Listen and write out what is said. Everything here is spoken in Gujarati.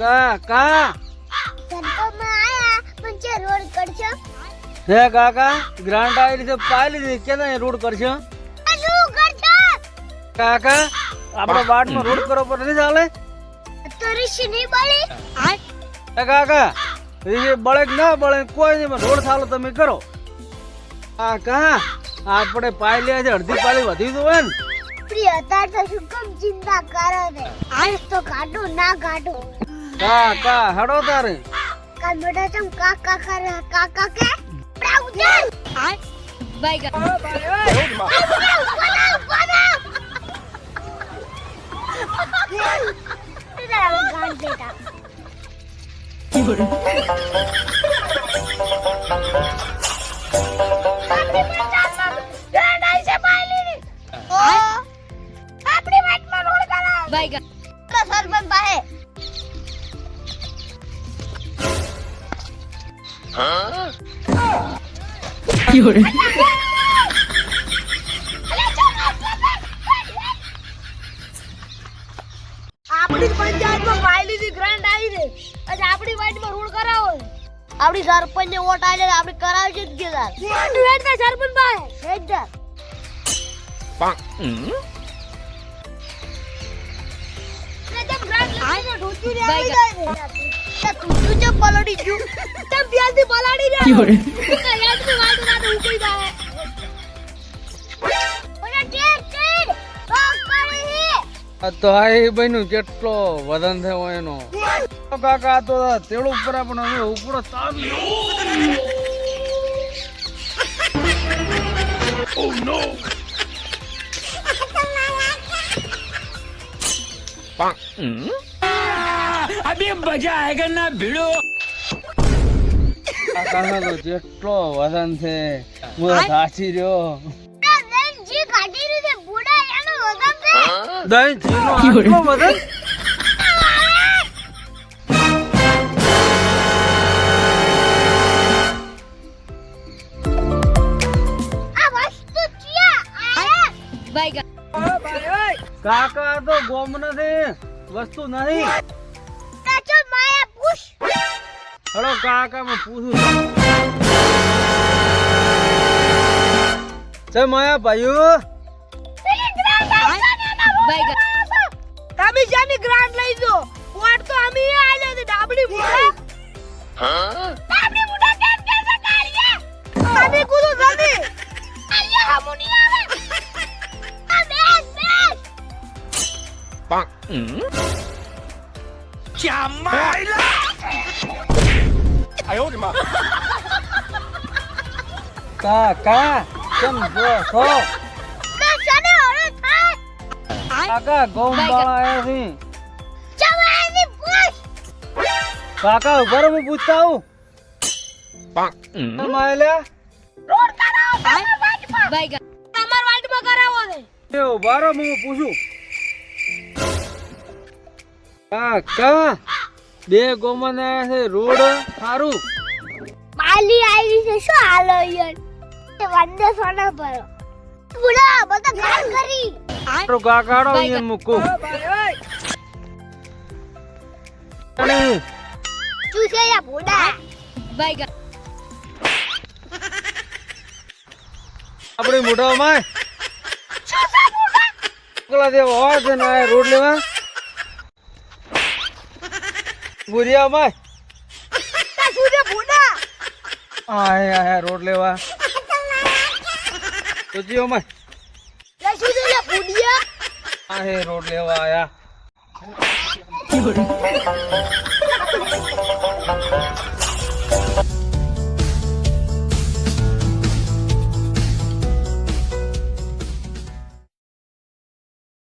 કા કા? રોડ કરશો હે કાકા ગ્રાન્ટ આવી છે પાઈ લીધી કે રોડ કરશો આ શું કરશો? કાકા આપણે વાટમાં રોડ કરો પર નથી ચાલે? તો ઋષિ નહીં બળે એ કાકા એ બળે કે ના બળે કોઈ નહીં પણ રોડ ચાલો તમે કરો. કાકા આપણે પાઈ લે છે અડધી પાલી વધી તો હોય ને. પ્રિય તાર તો શું કેમ ચિંતા કરો આજ તો કાઢું ના કાઢું કાકા હડો તારે કાલ બેટા તમ કાકા કરે કાકા કે પડાવ ઉધર બાય બેટા આપણી વાતમાં રોડ કરાવ બાય સરપંચ પાસે આપણી પંચાયતમાં વાયલીની ગ્રાન્ટ આવી છે. આજે આપણી વાતમાં રોડ કરાવો. છે. આપણી સરપંચને વોટ આવી આપણે કરાવશે જ તું હેડ સરપંચ ભાઈ હેડ તાર ને જેમ ગ્રાન્ટ લઈને ઢોચી ને આવી જાય છે. તે તું શું ગયું? રહ્યો. વાત તો ઉકળી જાય. ઓલા ટેક, ટેક. રોક કરે છે. આ તો આ એ બન્યું કેટલો વજન થયો એનો કાકા આ તો તેડું ઉપર પણ હવે ઉપરો અભી મજા આયગન ના ભીડો આ કાકા તો જેટલો વજન છે મોર સાચી રહ્યો. દહીં જીનો આટલો વજન? કાકા તો નથી. હલો કાકા મેં પૂછું છે. માયા ભાઈઓ. તમે શાની ગ્રાન્ટ લઈ જો. વોટ તો અમે આલ્યો છે ડાબડી બુડા ડાબડી બુડા કેમ કે છે કાળિયા? તમે કુદો જલ્દી આલ્યો હમુની આવે. આ બેસ બેસ. કાકા કેમ જો છો? તે શને ઓળે થાય કાકા ગોમ વાળા આયા છે. જવાની પૂછ કાકા ઊભા રહો, હું પૂછતા આવું. કેમ આયેલા? રોડ કરાવો તમાર વાટમાં બાય તમાર વાટમાં કરાવો છે એ ઊભા રહો, હું પૂછું. કાકા બે ગોમન આયા છે રોડ સારું. માલી આવી છે શું હાલો યાર? તે વંદે સોના ભરો. બુડા બધા કામ કરી. આરો ગાગાડો અહીંયા મુકો. શું છે યા બુડા ભાઈ આપણી આપણે મોઢામાં શું છે બુડા કલા દેવો હોય છે ને રોડ લેવા? શું છે આય આય રોડ લેવા. તો જીઓ માં તે શું છે યા બુડિયા આ હે રોડ લેવા આયા.